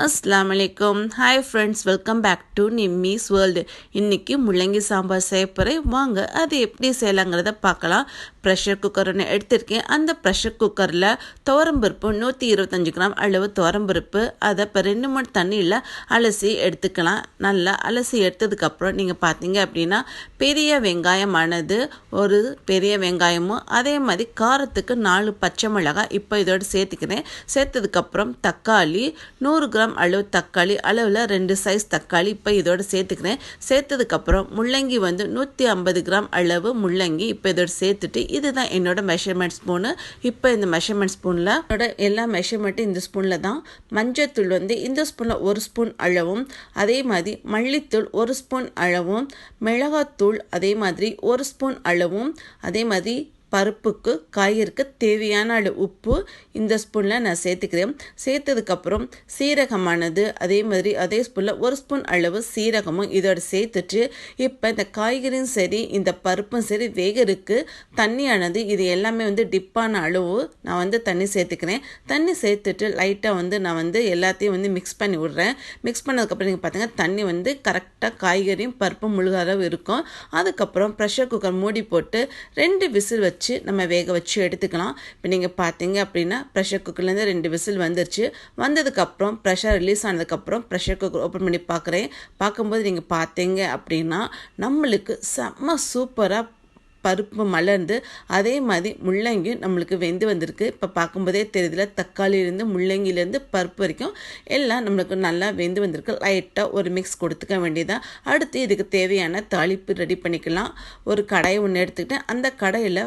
அஸ்லாம் வலைக்கம் hi friends welcome back to Nimmi's world இன்றைக்கி முள்ளங்கி சாம்பார் செய்யப்பறை வாங்க அது எப்படி செய்யலாங்கிறத பார்க்கலாம். ப்ரெஷர் குக்கர் ஒன்று எடுத்திருக்கேன். அந்த ப்ரெஷர் குக்கரில் துவரம்பருப்பு நூற்றி இருபத்தஞ்சி கிராம் அளவு துவரம்பருப்பு. அதை இப்போ ரெண்டு மூணு தண்ணியில் அலசி எடுத்துக்கலாம். நல்லா அலசி எடுத்ததுக்கப்புறம் நீங்கள் பார்த்தீங்க அப்படின்னா பெரிய வெங்காயமானது ஒரு பெரிய வெங்காயமும் அதே மாதிரி காரத்துக்கு நாலு பச்சை மிளகாய் இப்போ இதோடு சேர்த்துக்கிறேன். சேர்த்ததுக்கப்புறம் தக்காளி நூறு கிராம் கிராம் அளவு தக்காளி அளவில் ரெண்டு சைஸ் தக்காளி இப்போ இதோட சேர்த்துக்கிறேன். சேர்த்ததுக்கப்புறம் முள்ளங்கி வந்து நூற்றி ஐம்பது கிராம் அளவு முள்ளங்கி இப்போ இதோட சேர்த்துட்டு இதுதான் என்னோட மெஷர்மெண்ட் ஸ்பூனு இப்போ இந்த மெஷர்மெண்ட் ஸ்பூனில் என்னோட எல்லா மெஷர்மெண்ட்டும் இந்த ஸ்பூனில் தான். மஞ்சத்தூள் வந்து இந்த ஸ்பூனில் ஒரு ஸ்பூன் அளவும் அதே மாதிரி மல்லித்தூள் ஒரு ஸ்பூன் அளவும் மிளகாத்தூள் அதே மாதிரி ஒரு ஸ்பூன் அளவும் அதே மாதிரி பருப்புக்கு காய்கறிக்கு தேவையான அளவு உப்பு இந்த ஸ்பூனில் நான் சேர்த்துக்கிறேன். சேர்த்ததுக்கப்புறம் சீரகமானது அதே மாதிரி அதே ஸ்பூனில் ஒரு ஸ்பூன் அளவு சீரகமும் இதோட சேர்த்துட்டு இப்போ இந்த காய்கறியும் சரி இந்த பருப்பும் சரி வேகருக்கு தண்ணியானது இது எல்லாமே வந்து டிப்பான அளவு நான் வந்து தண்ணி சேர்த்துக்கிறேன். தண்ணி சேர்த்துட்டு லைட்டாக வந்து நான் வந்து எல்லாத்தையும் வந்து மிக்ஸ் பண்ணி விட்றேன். மிக்ஸ் பண்ணதுக்கப்புறம் நீங்கள் பார்த்தீங்கன்னா தண்ணி வந்து கரெக்டாக காய்கறியும் பருப்பும் முழுக அளவு இருக்கும். அதுக்கப்புறம் ப்ரெஷர் குக்கர் மூடி போட்டு ரெண்டு விசில் வச்சு வச்சு நம்ம வேக வச்சு எடுத்துக்கலாம். இப்போ நீங்கள் பார்த்தீங்க அப்படின்னா ப்ரெஷர் குக்கர்லேருந்து ரெண்டு விசில் வந்துருச்சு. வந்ததுக்கப்புறம் ப்ரெஷர் ரிலீஸ் ஆனதுக்கப்புறம் ப்ரெஷர் குக்கர் ஓப்பன் பண்ணி பார்க்குறேன் பார்க்கும்போது நீங்கள் பார்த்தீங்க அப்படின்னா நம்மளுக்கு செம்ம சூப்பராக பருப்பு மலர்ந்து அதே மாதிரி முள்ளங்கியும் நம்மளுக்கு வெந்து வந்திருக்கு. இப்போ பார்க்கும்போதே தெரியுதுல தக்காளியிலேருந்து முள்ளங்கிலேருந்து பருப்பு வரைக்கும் எல்லாம் நம்மளுக்கு நல்லா வெந்து வந்திருக்கு. லைட்டாக ஒரு மிக்ஸ் கொடுத்துக்க வேண்டியதான் அடுத்து இதுக்கு தேவையான தாளிப்பு ரெடி பண்ணிக்கலாம். ஒரு கடாயை ஒன்று எடுத்துக்கிட்டு அந்த கடையில்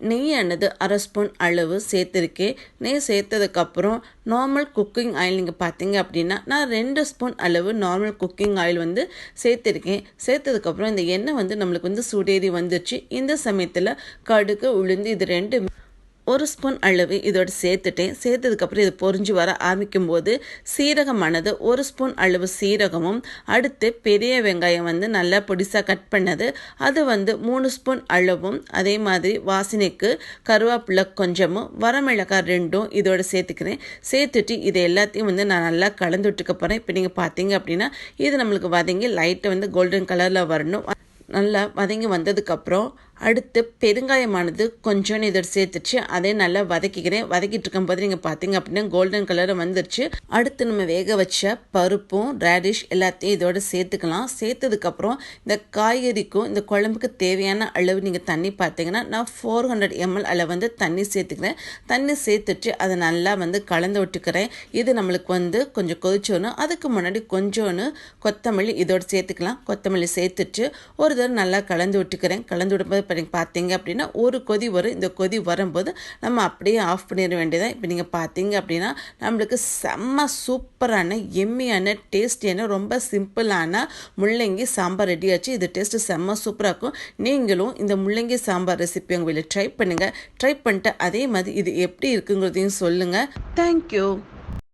நெய்யானது அரை ஸ்பூன் அளவு சேர்த்துருக்கேன். நெய் சேர்த்ததுக்கப்புறம் நார்மல் குக்கிங் ஆயில் நீங்கள் பார்த்தீங்க அப்படின்னா நான் ரெண்டு ஸ்பூன் அளவு நார்மல் குக்கிங் ஆயில் வந்து சேர்த்துருக்கேன். சேர்த்ததுக்கப்புறம் இந்த எண்ணெய் வந்து நம்மளுக்கு வந்து சூடேறி வந்துச்சு இந்த சமயத்தில் கடுகு உளுந்து இது ரெண்டு ஒரு ஸ்பூன் அளவு இதோட சேர்த்துட்டேன். சேர்த்ததுக்கப்புறம் இது பொறிஞ்சு வர ஆரம்பிக்கும் போது சீரகமானது ஒரு ஸ்பூன் அளவு சீரகமும் அடுத்து பெரிய வெங்காயம் வந்து நல்லா பொடிசாக கட் பண்ணது. அது வந்து மூணு ஸ்பூன் அளவும் அதே மாதிரி வாசனைக்கு கருவேப்பிலை கொஞ்சமும் வரமிளகாய் ரெண்டும் இதோட சேர்த்துக்கிறேன். சேர்த்துட்டு இது எல்லாத்தையும் வந்து நான் நல்லா கலந்து விட்டுக்க போகிறேன் இப்போ நீங்கள் பார்த்தீங்க அப்படின்னா இது நம்மளுக்கு வதங்கி லைட்டை வந்து கோல்டன் கலரில் வரணும். நல்லா வதங்கி வந்ததுக்கப்புறம் அடுத்து பெருங்காயமானது கொஞ்சோன்னு இதோட சேர்த்துச்சு. அதே நல்லா வதக்கிக்கிறேன். வதக்கிட்டு இருக்கும்போது நீங்கள் பார்த்தீங்க அப்படின்னா கோல்டன் கலர் வந்துருச்சு. அடுத்து நம்ம வேக வச்ச பருப்பும் ரேடிஷ் எல்லாத்தையும் இதோட சேர்த்துக்கலாம். சேர்த்ததுக்கப்புறம் இந்த காய்கறிக்கும் இந்த குழம்புக்கு தேவையான அளவு நீங்கள் தண்ணி பார்த்தீங்கன்னா நான் ஃபோர் ஹண்ட்ரட் எம்எல் அளவு வந்து தண்ணி சேர்த்துக்கிறேன். தண்ணி சேர்த்துட்டு அதை நல்லா வந்து கலந்து விட்டுக்கிறேன். இது நம்மளுக்கு வந்து கொஞ்சம் கொதிச்சோன்னு அதுக்கு முன்னாடி கொஞ்சோன்னு கொத்தமல்லி இதோட சேர்த்துக்கலாம். கொத்தமல்லி சேர்த்துட்டு ஒரு தடவை நல்லா கலந்து விட்டுக்கிறேன். கலந்து விடும்போது இப்போ நீங்கள் பார்த்தீங்க அப்படின்னா ஒரு கொதி வரும். இந்த கொதி வரும்போது நம்ம அப்படியே ஆஃப் பண்ணிட வேண்டியதான் இப்போ நீங்கள் பார்த்தீங்க அப்படின்னா நம்மளுக்கு செம்ம சூப்பரான எம்மியான டேஸ்டியான ரொம்ப சிம்பிளான முள்ளங்கி சாம்பார் ரெடி ஆச்சு. இது டேஸ்ட்டு செம்ம சூப்பராக இருக்கும். நீங்களும் இந்த முள்ளங்கி சாம்பார் ரெசிபி உங்கள் வீட்டில் ட்ரை பண்ணுங்கள் ட்ரை பண்ணிட்டு அதே மாதிரி இது எப்படி இருக்குங்கிறதையும் சொல்லுங்கள் தேங்க்யூ